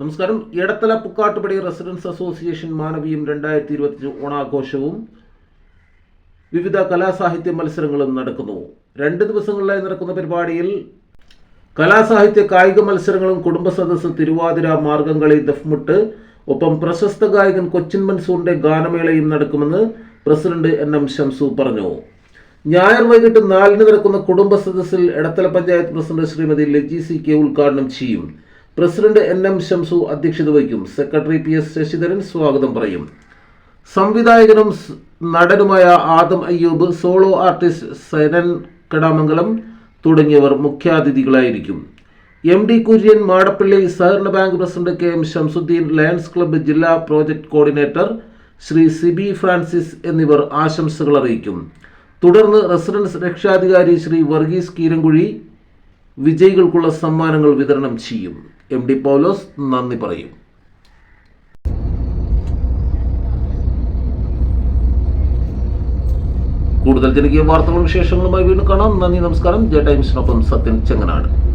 നമസ്കാരം. Edathala Pukkattupady residence association മാനവിയും രണ്ടായിരത്തി ഇരുപത്തി ഓണാഘോഷവും വിവിധ കലാസാഹിത്യ മത്സരങ്ങളും നടക്കുന്നു. രണ്ട് ദിവസങ്ങളിലായി നടക്കുന്ന പരിപാടിയിൽ കലാസാഹിത്യ കായിക മത്സരങ്ങളും കുടുംബ സദസ്സ് തിരുവാതിര മാർഗംകളി ദഫ്മുട്ട് ഒപ്പം പ്രശസ്ത ഗായകൻ കൊച്ചിൻ മൻസൂറിന്റെ ഗാനമേളയും നടക്കുമെന്ന് പ്രസിഡന്റ് എൻ എം ഷംസു പറഞ്ഞു. ഞായർ വൈകിട്ട് നാലിന് നടക്കുന്ന കുടുംബ സദസ്സിൽ Edathala panchayat president Shrimati Laji C K ഉദ്ഘാടനം ചെയ്യും. പ്രസിഡന്റ് എൻ എം ഷംസു അധ്യക്ഷത വഹിക്കും. സെക്രട്ടറി പി എസ് ശശിധരൻ സ്വാഗതം പറയും. സംവിധായകനും നടനുമായ ആദം അയ്യൂബ് സോളോ ആർട്ടിസ്റ്റ് സനൻ കടാമംഗലം തുടങ്ങിയവർ മുഖ്യാതിഥികളായിരിക്കും. എം ഡി കുര്യൻ മാടപ്പള്ളി സഹകരണ bank president K M Shamsuddin lions club ജില്ലാ project coordinator Shri Siby Francis എന്നിവർ ആശംസകൾ അറിയിക്കും. തുടർന്ന് റെസിഡൻസ് രക്ഷാധികാരി ശ്രീ വർഗീസ് കീരങ്കുഴി വിജയികൾക്കുള്ള സമ്മാനങ്ങൾ വിതരണം ചെയ്യും. എം ഡി പൗലോസ് നന്ദി പറയും. കൂടുതൽ ജനകീയ വാർത്തകളും വിശേഷങ്ങളുമായി വീണ്ടും കാണാം. നന്ദി നമസ്കാരം. ജെ ടൈംസിനൊപ്പം സത്യൻ ചെങ്ങനാട്.